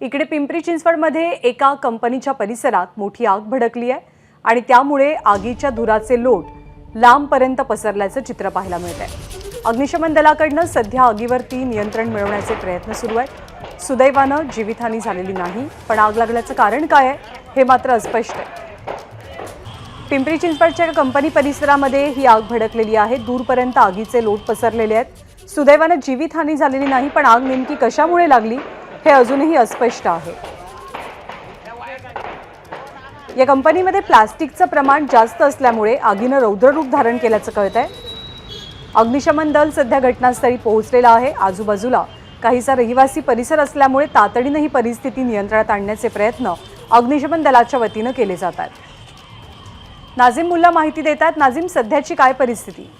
इकडे पिंपरी चिंचवडमध्ये एका कंपनीच्या परिसरात मोठी आग भडकली आहे आणि त्यामुळे आगीच्या धुराचे लोट लांबपर्यंत पसरल्याचं चित्र पाहायला मिळत आहे. अग्निशमन दलाकडनं सध्या आगीवरती नियंत्रण मिळवण्याचे प्रयत्न सुरू आहेत. सुदैवानं जीवितहानी झालेली नाही पण आग लागल्याचं कारण काय आहे हे मात्र अस्पष्ट आहे. पिंपरी चिंचवडच्या कंपनी परिसरामध्ये ही आग भडकलेली आहे. दूरपर्यंत आगीचे लोट पसरलेले आहेत. सुदैवानं जीवितहानी झालेली नाही पण आग नेमकी कशामुळे लागली हे अजूनही अस्पष्ट आहे. या कंपनीमध्ये प्लास्टिकचं प्रमाण जास्त असल्यामुळे आगीनं रौद्ररूप धारण केल्याचं कळत आहे अग्निशमन दल सध्या घटनास्थळी पोहोचलेलं आहे. आजूबाजूला काहीसा रहिवासी परिसर असल्यामुळे तातडीनं ही परिस्थिती नियंत्रणात आणण्याचे प्रयत्न अग्निशमन दलाच्या वतीनं केले जातात नाझीम मुल्ला माहिती देतात नाझीम सध्याची काय परिस्थिती?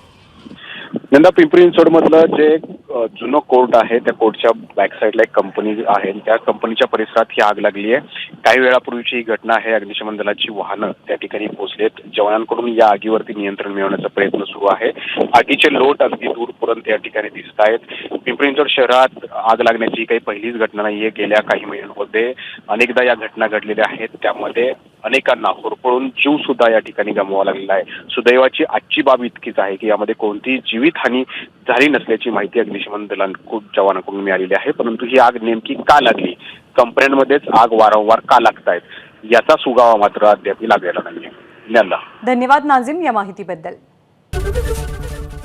यंदा पिंपरी चिंचवडमधलं जे जुनं कोर्ट आहे त्या कोर्टच्या बॅक साईडला एक कंपनी आहे त्या कंपनीच्या परिसरात ही आग लागली आहे. काही वेळापूर्वीची ही घटना आहे अग्निशमन दलाची वाहनं त्या ठिकाणी पोहोचलेत. जवानांकडून या आगीवरती नियंत्रण मिळवण्याचा प्रयत्न सुरू आहे. आगीचे लोट अगदी दूरपर्यंत या ठिकाणी दिसत आहेत. पिंपरी चिंचवड शहरात आग लागण्याची काही पहिलीच घटना नाहीये. गेल्या काही महिन्यांमध्ये अनेकदा या घटना घडलेल्या आहेत. त्यामध्ये अनेकांना होरपळून जीव सुद्धा या ठिकाणी गमवावा लागलेला आहे. सुदैवाची आजची बाब इतकीच आहे की यामध्ये कोणतीही जीवितहानी झाली नसल्याची माहिती अग्निशमन दलांकडून जवानांकडून मिळालेली आहे. परंतु ही आग नेमकी का लागली? कंपन्यांमध्येच आग वारंवार का लागतायत? याचा सुगावा मात्र अद्याप लागलेला नाहीये. यंदा धन्यवाद नाझीम या माहितीबद्दल.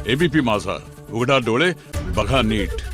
एबीपी माझा. उघडा डोळे बघा नीट.